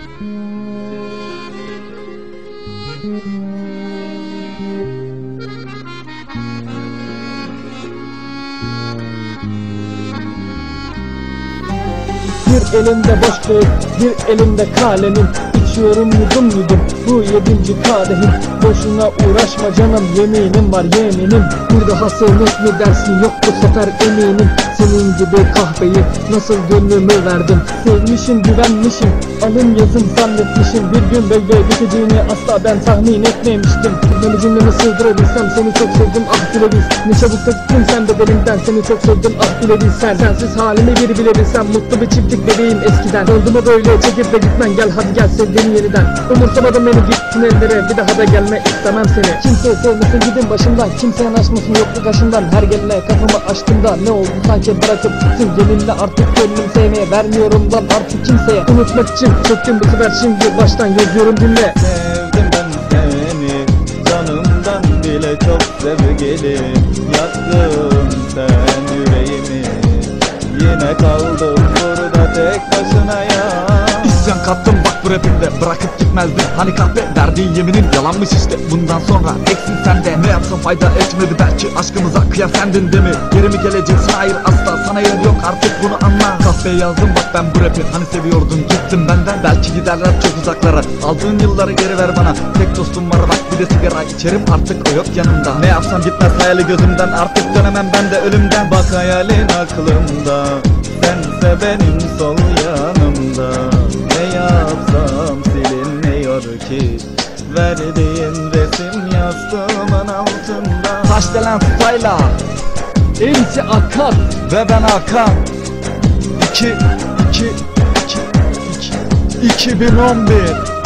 Bir elimde boş kağıt, bir elimde kalemim İçiyorum yudum yudum bu yedinci kadehim Boşuna uğraşma canım yeminim var yeminim. Bir daha sevmek mi dersin yok bu sefer eminim Senin gibi kahveyi nasıl gönlümü verdim? Sevmişim güvenmişim alın yazım zannetmişim. Bir gün böyle biteceğini asla ben tahmin etmemiştim. Beni cümleme sığdırabilsem seni çok sevdim ah bilebilsem Ne çabuk gittin sen bedenimden seni çok sevdim ah bilebilsen Sensiz halimi bir bilebilsem mutlu bir çiftlik bebeğim eskiden. Oldu mu böyle çekip de gitmen gel hadi gel sevdiğim yeniden. Umursamadım beni gittin ellere bir daha da gelme istemem seni. Kimse sevmesin gidin başımdan. Kimse yanaşmasın yoktu kaşımdan Her gelene kafamı açtığımda ne oldu sanki bırakıp gittin Yeminle artık gönlüm sevmeye vermiyorum lan artık kimseye. Unutmak için çöktüm bu sefer. Şimdi baştan yazıyorum dinle. Sevdim ben seni Canımdan bile çok sevgili Yaktın sen yüreğimi Yine kaldım burada tek başına ya İsyan kattım bak bu rapimde bırakıp gitmezdim Hani kahve verdiğin yeminin yalanmış işte. Bundan sonra eksin sende. Ne yapsam fayda etmedi. Belki aşkımıza kıyas sendin değil mi? Geri mi geleceksin? Hayır asla. Sana yer yok. Artık bunu anla. Kahveye yazdım. Bak ben bu rapi hani seviyordun? Gittin benden. Belki giderler çok uzaklara. Aldığın yılları geri ver bana. Tek dostum var. Bak bir de sigara içerim. Artık o yok yanımda. Ne yapsam gitmez. Hayali gözümden. Artık dönemem ben de ölümden. Bak hayalin aklımda. Sense benim sol yanımda silinmiyor ki Verdiğin resim yastığımın altında. Taş delen style'a MC Akat Ve ben Hakan 2 2 2 2 2011